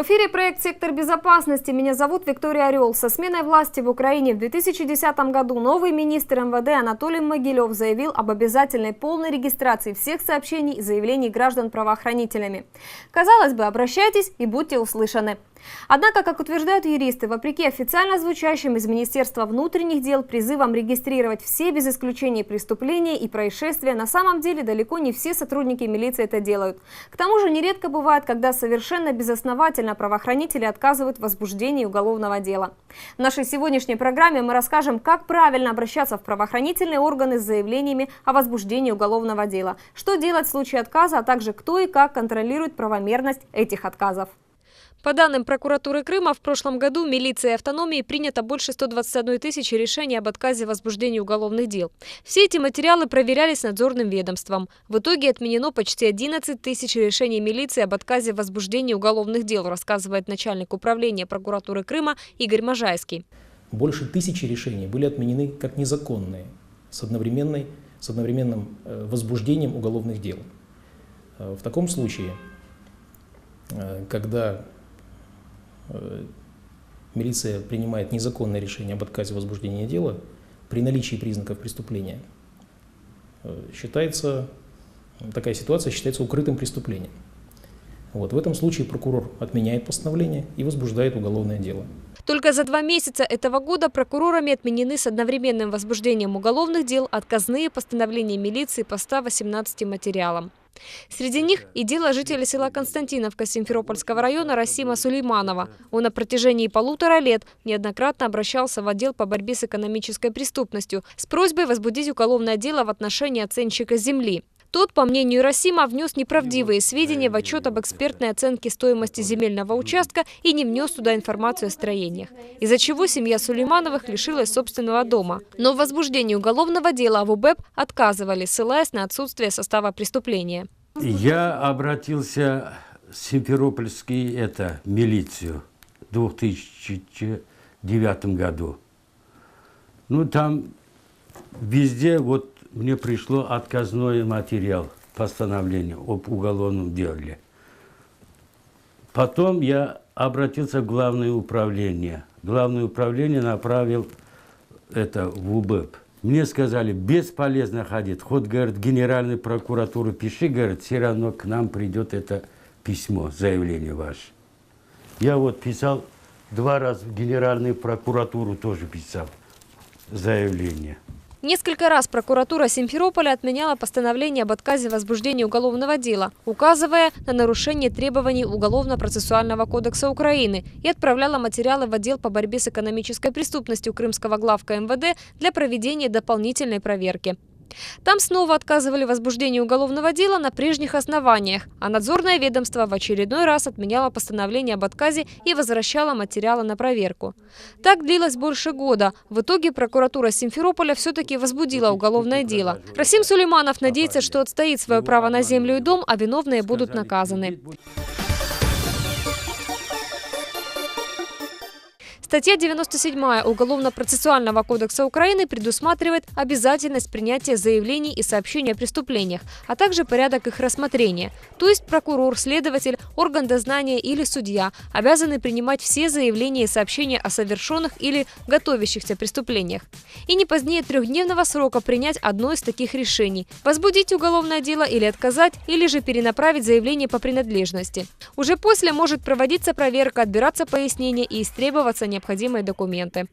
В эфире проект «Сектор безопасности». Меня зовут Виктория Орел. Со сменой власти в Украине в 2010 году новый министр МВД Анатолий Могилев заявил об обязательной полной регистрации всех сообщений и заявлений граждан правоохранителями. Казалось бы, обращайтесь и будьте услышаны. Однако, как утверждают юристы, вопреки официально звучащим из Министерства внутренних дел призывам регистрировать все без исключения преступления и происшествия, на самом деле далеко не все сотрудники милиции это делают. К тому же нередко бывает, когда совершенно безосновательно правоохранители отказывают в возбуждении уголовного дела. В нашей сегодняшней программе мы расскажем, как правильно обращаться в правоохранительные органы с заявлениями о возбуждении уголовного дела, что делать в случае отказа, а также кто и как контролирует правомерность этих отказов. По данным прокуратуры Крыма, в прошлом году милицией автономии принято больше 121 тысячи решений об отказе в возбуждении уголовных дел. Все эти материалы проверялись надзорным ведомством. В итоге отменено почти 11 тысяч решений милиции об отказе в возбуждении уголовных дел, рассказывает начальник управления прокуратуры Крыма Игорь Можайский. Больше тысячи решений были отменены как незаконные с, одновременной, с одновременным э, возбуждением уголовных дел. Э, в таком случае, э, когда милиция принимает незаконное решение об отказе возбуждения дела при наличии признаков преступления, э, считается, такая ситуация считается укрытым преступлением. Вот. В этом случае прокурор отменяет постановление и возбуждает уголовное дело. Только за два месяца этого года прокурорами отменены с одновременным возбуждением уголовных дел отказные постановления милиции по 118 материалам. Среди них и дело жителя села Константиновка Симферопольского района Расима Сулейманова. Он на протяжении полутора лет неоднократно обращался в отдел по борьбе с экономической преступностью с просьбой возбудить уголовное дело в отношении оценщика земли. Тот, по мнению Расима, внес неправдивые сведения в отчет об экспертной оценке стоимости земельного участка и не внес туда информацию о строениях, из-за чего семья Сулеймановых лишилась собственного дома. Но в возбуждении уголовного дела в УБЭП отказывали, ссылаясь на отсутствие состава преступления. Я обратился в Симферопольский, это, милицию в 2009 году. Ну, там везде вот мне пришло отказной материал постановления об уголовном деле. Потом я обратился в Главное управление. Главное управление направил это в УБЭП. Мне сказали, бесполезно ходить. Хоть, говорит, генеральной прокуратуры пиши, говорит, все равно к нам придет это письмо, заявление ваше. Я вот писал два раза в генеральную прокуратуру тоже писал заявление. Несколько раз прокуратура Симферополя отменяла постановление об отказе в возбуждении уголовного дела, указывая на нарушение требований Уголовно-процессуального кодекса Украины и отправляла материалы в отдел по борьбе с экономической преступностью Крымского главка МВД для проведения дополнительной проверки. Там снова отказывали в возбуждении уголовного дела на прежних основаниях, а надзорное ведомство в очередной раз отменяло постановление об отказе и возвращало материалы на проверку. Так длилось больше года. В итоге прокуратура Симферополя все-таки возбудила уголовное дело. Расим Сулейманов надеется, что отстоит свое право на землю и дом, а виновные будут наказаны. Статья 97 Уголовно-процессуального кодекса Украины предусматривает обязательность принятия заявлений и сообщений о преступлениях, а также порядок их рассмотрения. То есть прокурор, следователь, орган дознания или судья обязаны принимать все заявления и сообщения о совершенных или готовящихся преступлениях. И не позднее трехдневного срока принять одно из таких решений – возбудить уголовное дело или отказать, или же перенаправить заявление по принадлежности. Уже после может проводиться проверка, отбираться пояснения и истребоваться необходимые необходимые документы.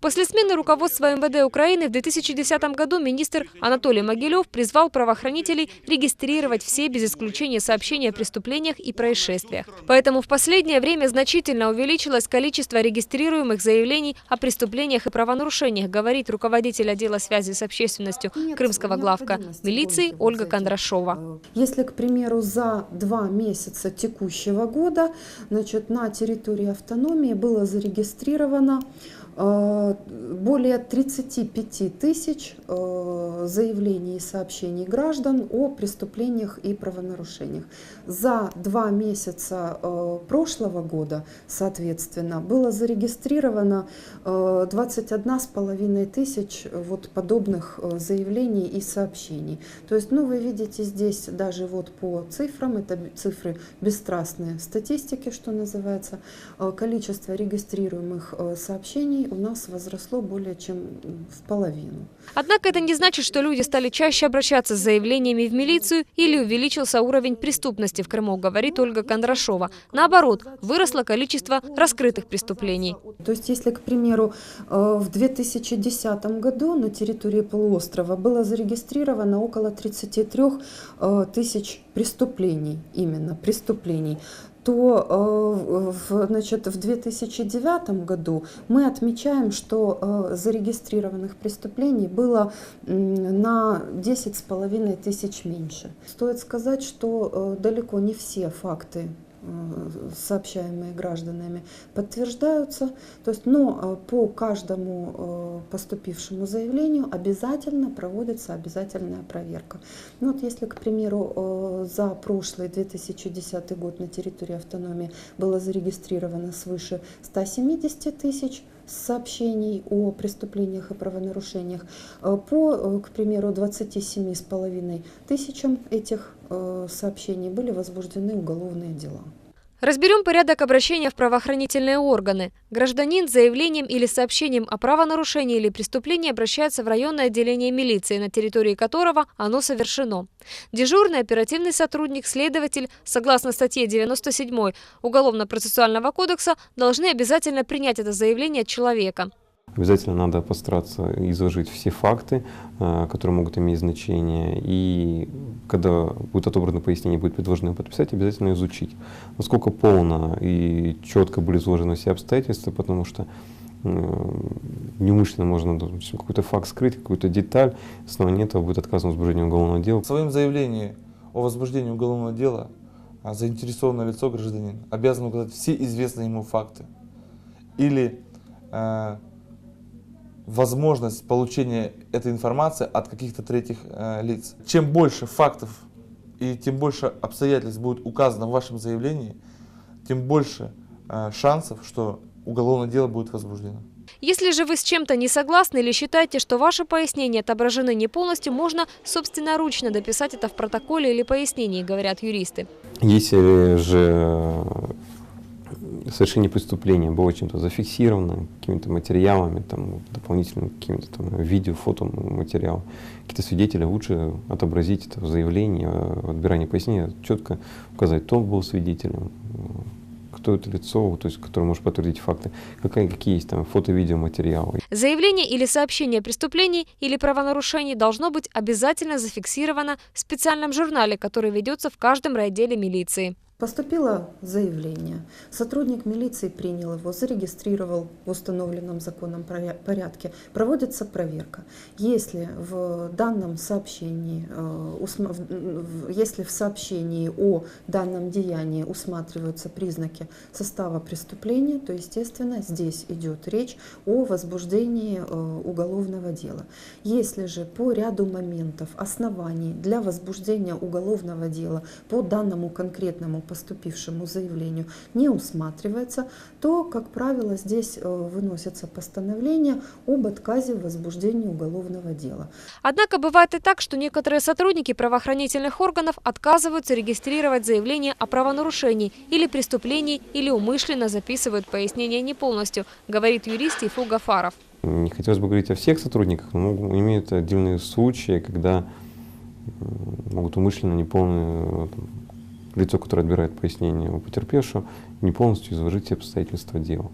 После смены руководства МВД Украины в 2010 году министр Анатолий Могилев призвал правоохранителей регистрировать все без исключения сообщения о преступлениях и происшествиях. Поэтому в последнее время значительно увеличилось количество регистрируемых заявлений о преступлениях и правонарушениях, говорит руководитель отдела связи с общественностью Крымского главка милиции Ольга Кондрашова. Если, к примеру, за два месяца текущего года значит, на территории автономии было зарегистрировано Э, Более 35 тысяч э, заявлений и сообщений граждан о преступлениях и правонарушениях. За два месяца э, прошлого года, соответственно, было зарегистрировано э, 21,5 тысяч вот подобных э, заявлений и сообщений. То есть, ну, вы видите здесь даже вот по цифрам, это цифры бесстрастные статистики, что называется, э, количество регистрируемых э, сообщений у нас возросло более чем в половину. Однако это не значит, что люди стали чаще обращаться с заявлениями в милицию или увеличился уровень преступности в Крыму, говорит Ольга Кондрашова. Наоборот, выросло количество раскрытых преступлений. То есть, если, к примеру, э, в 2010 году на территории полуострова было зарегистрировано около 33 э, тысяч преступлений, именно преступлений, то э, в, значит, в 2009 году мы отмечаем, что э, зарегистрированных преступлений было на 10,5 тысяч меньше. Стоит сказать, что э, далеко не все факты сообщаемые гражданами, подтверждаются. То есть, но э, по каждому э, поступившему заявлению обязательно проводится обязательная проверка. Ну, вот если, к примеру, э, за прошлый 2010 год на территории автономии было зарегистрировано свыше 170 тысяч сообщений о преступлениях и правонарушениях. Э, По, э, к примеру, 27,5 тысячам этих э, сообщений были возбуждены уголовные дела. Разберем порядок обращения в правоохранительные органы. Гражданин с заявлением или сообщением о правонарушении или преступлении обращается в районное отделение милиции, на территории которого оно совершено. Дежурный оперативный сотрудник, следователь, согласно статье 97 Уголовно-процессуального кодекса, должны обязательно принять это заявление от человека. Обязательно надо постараться изложить все факты, э, которые могут иметь значение. И когда будет отобрано пояснение, будет предложено подписать, обязательно изучить, насколько полно и четко были изложены все обстоятельства, потому что неумышленно можно какой-то факт скрыть, какую-то деталь, на основании этого будет отказано возбуждение уголовного дела. В своем заявлении о возбуждении уголовного дела а, заинтересованное лицо гражданин обязано указать все известные ему факты или э, возможность получения этой информации от каких-то третьих э, лиц. Чем больше фактов и тем больше обстоятельств будет указано в вашем заявлении, тем больше э, шансов, что уголовное дело будет возбуждено. Если же вы с чем-то не согласны или считаете, что ваши пояснения отображены не полностью, можно собственноручно дописать это в протоколе или пояснении, говорят юристы. Если же совершение преступления было чем-то зафиксировано, какими-то материалами, там, дополнительным каким-то там видео, фотоматериалом, какие-то свидетели, лучше отобразить это в заявлении, в отбирании пояснения, четко указать, кто был свидетелем, кто это лицо, то есть, которое может подтвердить факты, какие, какие есть там фото, видео, материалы. Заявление или сообщение о преступлении или правонарушении должно быть обязательно зафиксировано в специальном журнале, который ведется в каждом райотделе милиции. Поступило заявление. Сотрудник милиции принял его, зарегистрировал в установленном законом поря- порядке. Проводится проверка. Если в данном сообщении, э, если в сообщении о данном деянии усматриваются признаки состава преступления, то, естественно, здесь идет речь о возбуждении э, уголовного дела. Если же по ряду моментов, оснований для возбуждения уголовного дела по данному конкретному поступившему заявлению не усматривается, то, как правило, здесь э, выносится постановление об отказе в возбуждении уголовного дела. Однако бывает и так, что некоторые сотрудники правоохранительных органов отказываются регистрировать заявление о правонарушении или преступлении или умышленно записывают пояснение не полностью, говорит юрист Ифу Гафаров. Не хотелось бы говорить о всех сотрудниках, но имеют отдельные случаи, когда могут умышленно неполное там, лицо, которое отбирает пояснение у потерпевшего, не полностью изложить все обстоятельства дела.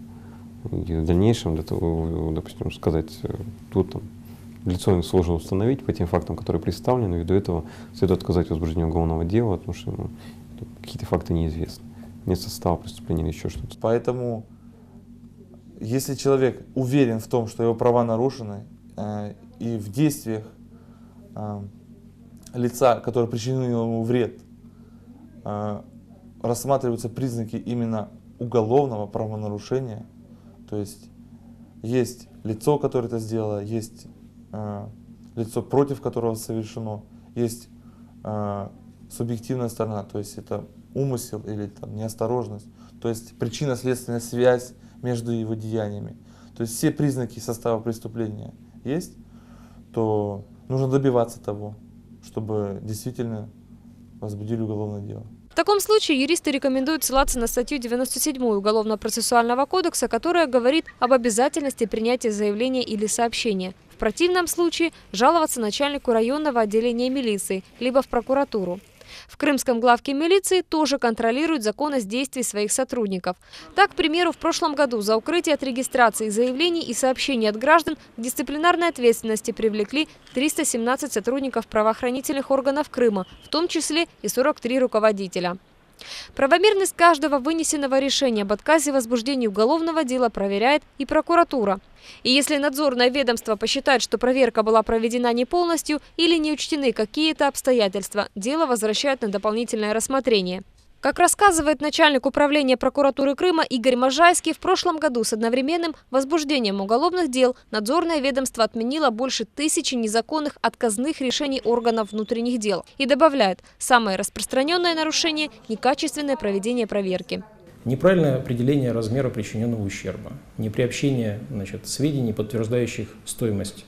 И в дальнейшем, для того, допустим, сказать, э, тут там, лицо сложно установить по тем фактам, которые представлены, ввиду этого следует отказать в возбуждении уголовного дела, потому что ну, какие-то факты неизвестны. Нет состава преступления или еще что-то. Поэтому, если человек уверен в том, что его права нарушены, э, и в действиях э, лица, которое причинило ему вред, рассматриваются признаки именно уголовного правонарушения, то есть есть лицо, которое это сделало, есть э, лицо, против которого совершено, есть э, субъективная сторона, то есть это умысел или там, неосторожность, то есть причинно-следственная связь между его деяниями. То есть все признаки состава преступления есть, то нужно добиваться того, чтобы действительно возбудили уголовное дело. В таком случае юристы рекомендуют ссылаться на статью 97 Уголовно-процессуального кодекса, которая говорит об обязательности принятия заявления или сообщения. В противном случае жаловаться начальнику районного отделения милиции, либо в прокуратуру. В Крымском главке милиции тоже контролируют законность действий своих сотрудников. Так, к примеру, в прошлом году за укрытие от регистрации заявлений и сообщений от граждан к дисциплинарной ответственности привлекли 317 сотрудников правоохранительных органов Крыма, в том числе и 43 руководителя. Правомерность каждого вынесенного решения об отказе в возбуждении уголовного дела проверяет и прокуратура. И если надзорное ведомство посчитает, что проверка была проведена не полностью или не учтены какие-то обстоятельства, дело возвращают на дополнительное рассмотрение. Как рассказывает начальник управления прокуратуры Крыма Игорь Можайский, в прошлом году с одновременным возбуждением уголовных дел надзорное ведомство отменило больше тысячи незаконных отказных решений органов внутренних дел. И добавляет, самое распространенное нарушение – некачественное проведение проверки. Неправильное определение размера причиненного ущерба, неприобщение значит, сведений, подтверждающих стоимость,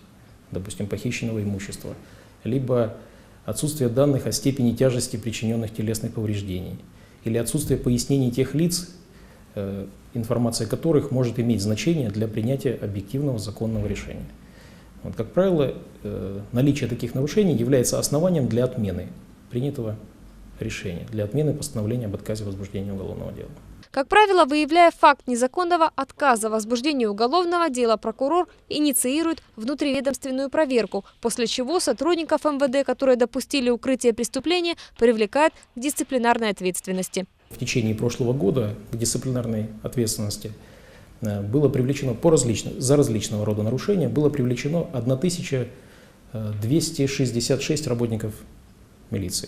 допустим, похищенного имущества, либо отсутствие данных о степени тяжести причиненных телесных повреждений – или отсутствие пояснений тех лиц, э, информация которых может иметь значение для принятия объективного законного решения. Вот, как правило, э, наличие таких нарушений является основанием для отмены принятого решения, для отмены постановления об отказе возбуждения уголовного дела. Как правило, выявляя факт незаконного отказа в возбуждении уголовного дела, прокурор инициирует внутриведомственную проверку, после чего сотрудников МВД, которые допустили укрытие преступления, привлекает к дисциплинарной ответственности. В течение прошлого года к дисциплинарной ответственности э, было привлечено по различным, за различного рода нарушения было привлечено 1266 работников милиции.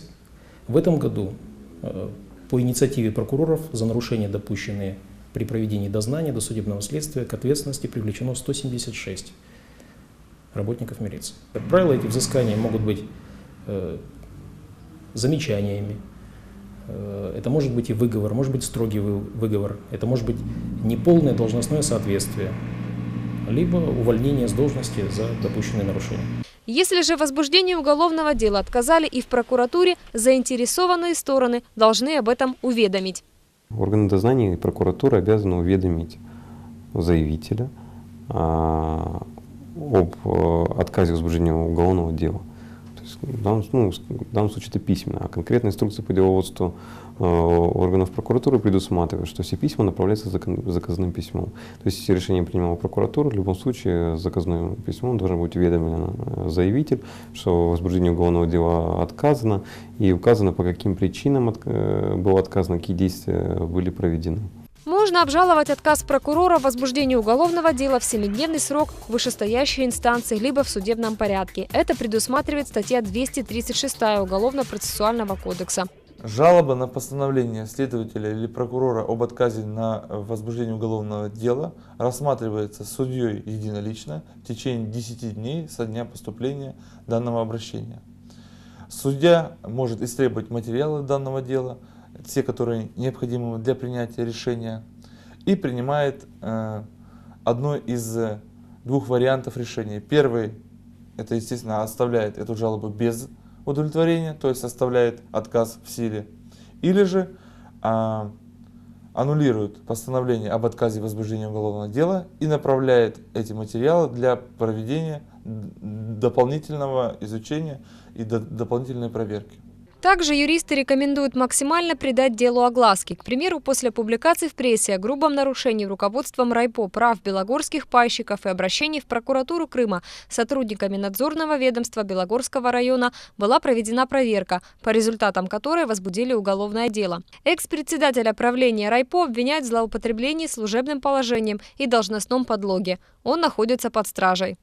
В этом году э, по инициативе прокуроров за нарушения, допущенные при проведении дознания, досудебного следствия, к ответственности привлечено 176 работников милиции. Как правило, эти взыскания могут быть э, замечаниями, э, это может быть и выговор, может быть строгий выговор, это может быть неполное должностное соответствие, либо увольнение с должности за допущенные нарушения. Если же в возбуждении уголовного дела отказали и в прокуратуре, заинтересованные стороны должны об этом уведомить. Органы дознания и прокуратура обязаны уведомить заявителя а, об э, отказе возбуждения уголовного дела. В, данном, ну, в данном случае это письменно, а конкретная инструкция по деловодству Э, органов прокуратуры предусматривает, что все письма направляются заказным письмом. То есть, если решение принимала прокуратура, в любом случае заказным письмом должен быть уведомлен э, заявитель, что возбуждение уголовного дела отказано и указано, по каким причинам э, было отказано, какие действия были проведены. Можно обжаловать отказ прокурора в возбуждении уголовного дела в семидневный срок в вышестоящей инстанции либо в судебном порядке. Это предусматривает статья 236 Уголовно-процессуального кодекса. Жалоба на постановление следователя или прокурора об отказе на возбуждение уголовного дела рассматривается судьей единолично в течение 10 дней со дня поступления данного обращения. Судья может истребовать материалы данного дела, те, которые необходимы для принятия решения, и принимает э, одно из двух вариантов решения. Первый, это, естественно, оставляет эту жалобу без удовлетворения, то есть составляет отказ в силе, или же а, аннулирует постановление об отказе возбуждения уголовного дела и направляет эти материалы для проведения дополнительного изучения и до, дополнительной проверки. Также юристы рекомендуют максимально придать делу огласки. К примеру, после публикации в прессе о грубом нарушении руководством райпо прав белогорских пайщиков и обращений в прокуратуру Крыма сотрудниками надзорного ведомства Белогорского района была проведена проверка, по результатам которой возбудили уголовное дело. Экс-председателя правления райпо обвиняют в злоупотреблении служебным положением и должностном подлоге. Он находится под стражей.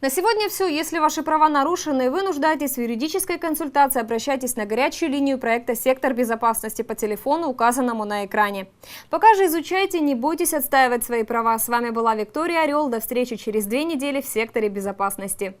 На сегодня все. Если ваши права нарушены и вы нуждаетесь в юридической консультации, обращайтесь на горячую линию проекта «Сектор безопасности» по телефону, указанному на экране. Пока же изучайте, не бойтесь отстаивать свои права. С вами была Виктория Орел. До встречи через две недели в секторе безопасности.